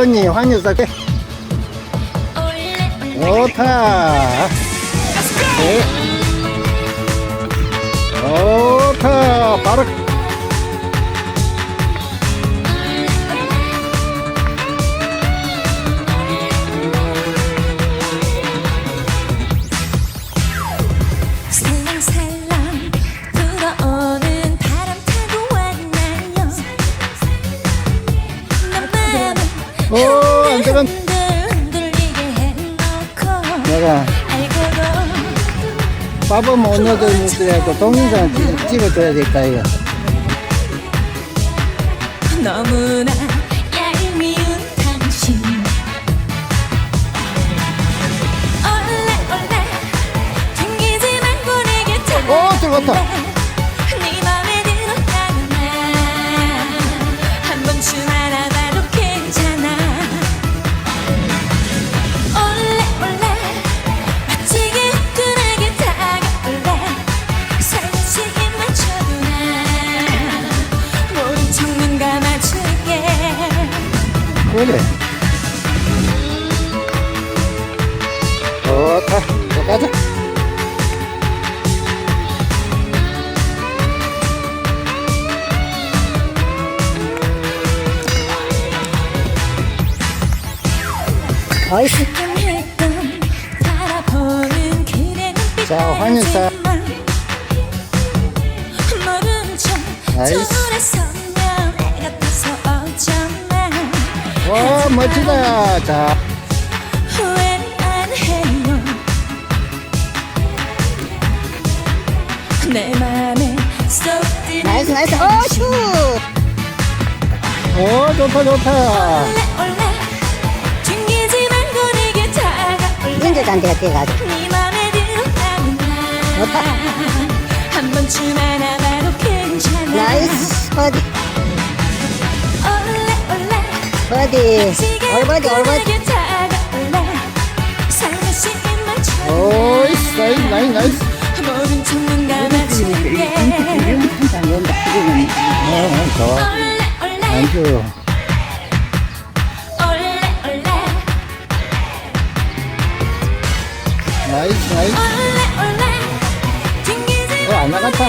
언니 환유사 돼. 좋다. 네. 좋다. 바로. 오, 안전한. 흔들리게 해놓고 내가 밥은 못 넣어드리더라도 동영상 찍- 찍어줘야 될까, 이거. 너무나 얄미운 당신 올레 올레 튕기지 말고 내게 오, 들어갔다. 그래. 좋다. 또 가자. 아이씨. 자, 척 아이씨. 와, 멋지다. 자, 내 맘에 쏙 나이스 나이스. 어 슈. 오, 좋다, 좋다. 올레 올레 튕기지 말고 내게 다가올래. 인제 잔대가 뛰어가지고 네 맘에 들었다는 좋다. 번쯤 괜찮아. 나이스 어디 올레 어디 얼버디 얼버디 오이, 감아줄게 항상 연다 그러면 어, 나이스, 나이스. 올레 올레 튕기지 어, 안 나갔다.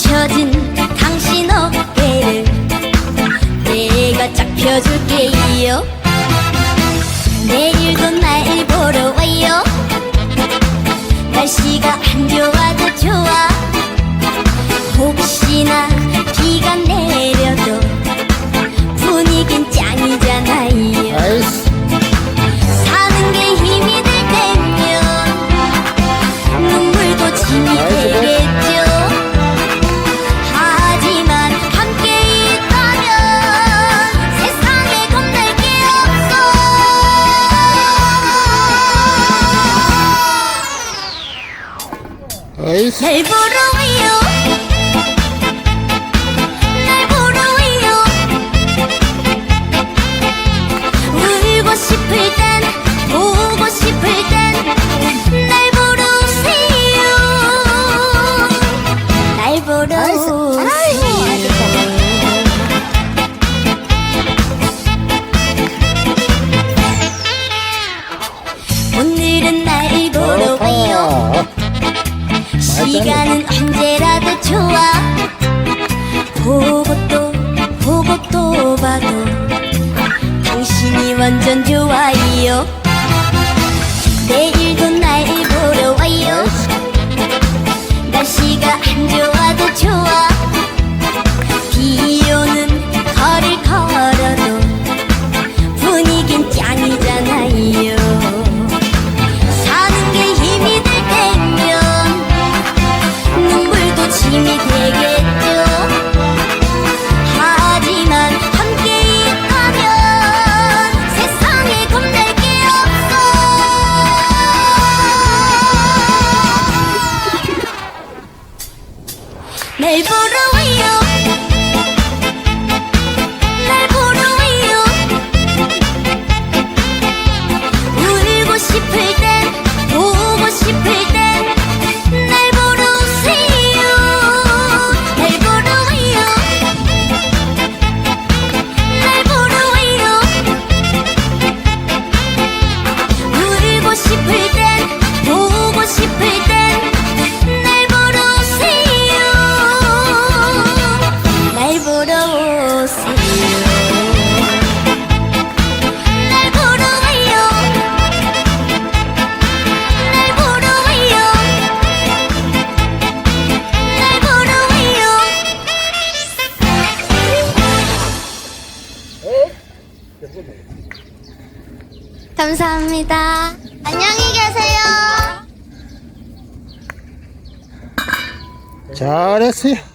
축 처진 당신 어깨를 내가 쫙 펴줄게요 내일도 날 보러 와요. 날씨가 안 좋아도 좋아. 혹시나 Nice. 시간은 언제라도 좋아. 보고 또 보고 또 봐도 완전 좋아요. 내일도 날 보러 와요. 날씨가 안 좋아도 좋아. 비 날 보러 와요. 날 보러 와요. 울고 싶을 감사합니다. 안녕히 계세요. 잘했어요